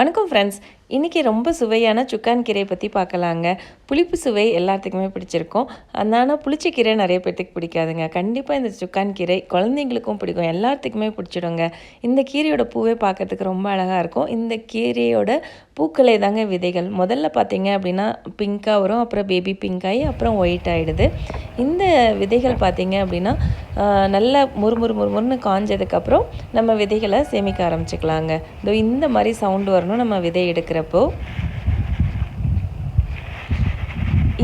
வணக்கம் ஃப்ரெண்ட்ஸ் இன்றைக்கி ரொம்ப சுவையான சுக்கான் கீரையை பற்றி பார்க்கலாங்க. புளிப்பு சுவை எல்லாத்துக்குமே பிடிச்சிருக்கும். அதனால் புளிச்ச கீரை நிறைய பேர்த்துக்கு பிடிக்காதுங்க. கண்டிப்பாக இந்த சுக்கான் கீரை குழந்தைங்களுக்கும் பிடிக்கும். எல்லாத்துக்குமே பிடிச்சிடுங்க. இந்த கீரையோட பூவே பார்க்கறதுக்கு ரொம்ப அழகாக இருக்கும். இந்த கீரையோட பூக்களே தாங்க விதைகள். முதல்ல பார்த்தீங்க அப்படின்னா பிங்காக வரும் அப்புறம் பேபி பிங்க் ஆகி அப்புறம் ஒயிட் ஆகிடுது இந்த விதைகள் பார்த்தீங்க அப்படின்னா நல்லா முறுமுறு முறுமுறுன்னு காஞ்சதுக்கப்புறம் நம்ம விதைகளை சேமிக்க ஆரம்பிச்சுக்கலாங்க. இந்த மாதிரி சவுண்டு வரணும். நம்ம விதை പാലപ്പൂ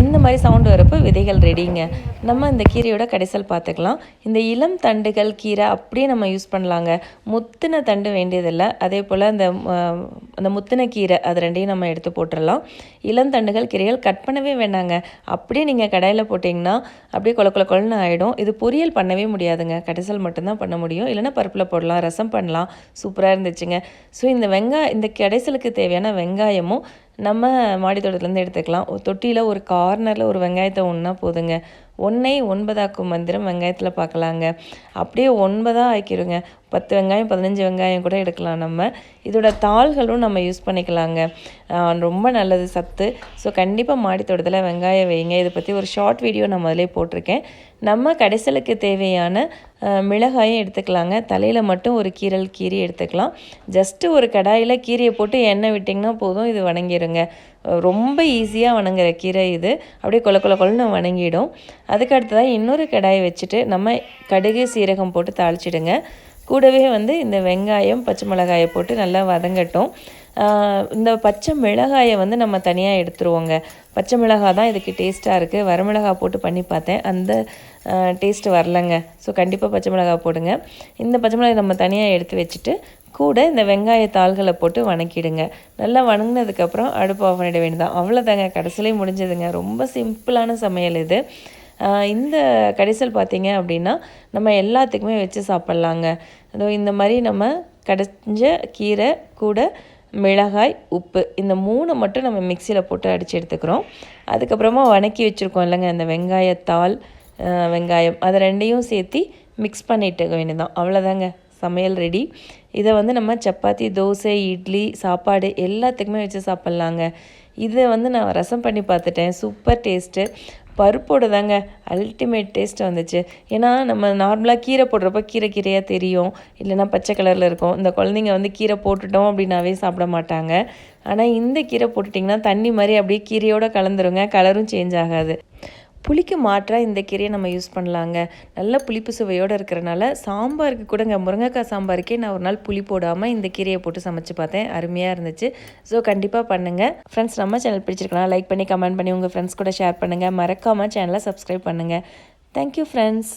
இந்த மாதிரி சவுண்டு வரப்போ விதைகள் ரெடிங்க நம்ம இந்த கீரையோட கடைசல் பார்த்துக்கலாம் இந்த இளம் தண்டுகள் கீரை அப்படியே நம்ம யூஸ் பண்ணலாங்க. முத்தின தண்டு வேண்டியதில்லை. அதே போல் அந்த அந்த முத்தின கீரை அது ரெண்டையும் நம்ம எடுத்து போட்டுடலாம் இளம் தண்டுகள் கீரைகள் கட் பண்ணவே வேணாங்க. அப்படியே நீங்கள் கடையில் போட்டிங்கன்னா அப்படியே கொல கொல கொலன்னு ஆகிடும் இது பொரியல் பண்ணவே முடியாதுங்க. கடைசல் மட்டும்தான் பண்ண முடியும். இல்லைன்னா பருப்பில் போடலாம் ரசம் பண்ணலாம். சூப்பராக இருந்துச்சுங்க. ஸோ இந்த வெங்காய இந்த கடைசலுக்கு தேவையான வெங்காயமும் நம்ம மாடி தோட்டத்துலேருந்து எடுத்துக்கலாம். ஒரு தொட்டியில் ஒரு கார்னரில் ஒரு வெங்காயத்தை ஒன்றா போதுங்க. ஒன்றை ஒன்பதாக்கும் மந்திரம் வெங்காயத்தில் பார்க்கலாங்க. அப்படியே ஒன்பதாக ஆக்கிடுங்க பத்து வெங்காயம் பதினஞ்சு வெங்காயம் கூட எடுக்கலாம் நம்ம. இதோட தாள்களும் நம்ம யூஸ் பண்ணிக்கலாங்க. ரொம்ப நல்லது சத்து. ஸோ கண்டிப்பாக மாடித்தோட்டத்தில் வெங்காயம் வைங்க. இதை பற்றி ஒரு ஷார்ட் வீடியோ நான் முதலே போட்டிருக்கேன். நம்ம கடைசலுக்கு தேவையான மிளகாயும் எடுத்துக்கலாங்க. தலையில் மட்டும் ஒரு கீரல் கீரி எடுத்துக்கலாம். ஜஸ்ட்டு ஒரு கடாயில் கீரியை போட்டு எண்ணெய் விட்டிங்கன்னா போதும். இது வணங்கிடுங்க ரொம்ப ஈஸியாக வணங்குற கீரை இது. அப்படியே கொல கொல கொலன்னு வணங்கிடும். அதுக்கு அடுத்ததாக இன்னொரு கடாயை வச்சுட்டு நம்ம கடுகு சீரகம் போட்டு தாளிச்சிடுங்க. கூடவே வந்து இந்த வெங்காயம் பச்சை மிளகாயை போட்டு நல்லா வதங்கட்டும். இந்த பச்சை மிளகாயை வந்து நம்ம தனியாக எடுத்துருவோங்க. பச்சை மிளகாய் தான் இதுக்கு டேஸ்ட்டாக இருக்குது வரமிளகாய் போட்டு பண்ணி பார்த்தேன். அந்த டேஸ்ட்டு வரலங்க. ஸோ கண்டிப்பாக பச்சை மிளகாய் போடுங்க. இந்த பச்சை மிளகாய் நம்ம தனியாக எடுத்து வச்சுட்டு கூட இந்த வெங்காய தாள்களை போட்டு வணக்கிடுங்க. நல்லா வணங்கினதுக்கப்புறம் அடுப்பு ஆஃப் பண்ணிட வேண்டியதான் அவ்வளோதாங்க கடைசியிலே முடிஞ்சதுங்க. ரொம்ப சிம்பிளான சமையல் இது. இந்த கடைசல் பார்த்தீங்க அப்படின்னா நம்ம எல்லாத்துக்குமே வச்சு சாப்பிட்லாங்க. அதோ இந்த மாதிரி நம்ம கடைஞ்ச கீரை கூட மிளகாய் உப்பு இந்த மூணு மட்டும் நம்ம மிக்சியில் போட்டு அடித்து எடுத்துக்கிறோம். அதுக்கப்புறமா வணக்கி வச்சுருக்கோம் இல்லைங்க. இந்த வெங்காயத்தாள் வெங்காயம் அதை ரெண்டையும் சேர்த்து மிக்ஸ் பண்ணிட்டு வேண்டியதான் அவ்வளோதாங்க சமையல் ரெடி. இதை வந்து நம்ம சப்பாத்தி தோசை இட்லி சாப்பாடு எல்லாத்துக்குமே வச்சு சாப்பிட்லாங்க. இதை வந்து நான் ரசம் பண்ணி பார்த்துட்டேன். Super taste. பருப்போடு தாங்க அல்டிமேட் டேஸ்ட் வந்துச்சு. ஏன்னா நம்ம நார்மலாக கீரை போடுறப்ப கீரை கீரையாக தெரியும். இல்லைன்னா பச்சை கலரில் இருக்கும். இந்த குழந்தைங்க வந்து கீரை போட்டுட்டோம் அப்படின்னாவே சாப்பிட மாட்டாங்க. ஆனால் இந்த கீரை போட்டுட்டிங்கன்னா தண்ணி மாதிரி அப்படியே கீரையோடு கலந்துருங்க. கலரும் சேஞ்ச் ஆகாது. புளிக்கு மாற்றாக இந்த கீரையை நம்ம யூஸ் பண்ணலாங்க. நல்ல புளிப்பு சுவையோடு இருக்கிறனால சாம்பாருக்கு கூடங்க முருங்கைக்காய் சாம்பாருக்கே நான் ஒரு நாள் புளி போடாமல் இந்த கீரையை போட்டு சமைச்சு பார்த்தேன். அருமையாக இருந்துச்சு. ஸோ கண்டிப்பாக பண்ணுங்கள் ஃப்ரெண்ட்ஸ் நம்ம சேனல் பிடிச்சிருக்கலாம் லைக் பண்ணி கமெண்ட் பண்ணி உங்கள் ஃப்ரெண்ட்ஸ் கூட ஷேர் பண்ணுங்கள் மறக்காமல் சேனலை சப்ஸ்கிரைப் பண்ணுங்கள் தேங்க்யூ ஃப்ரெண்ட்ஸ்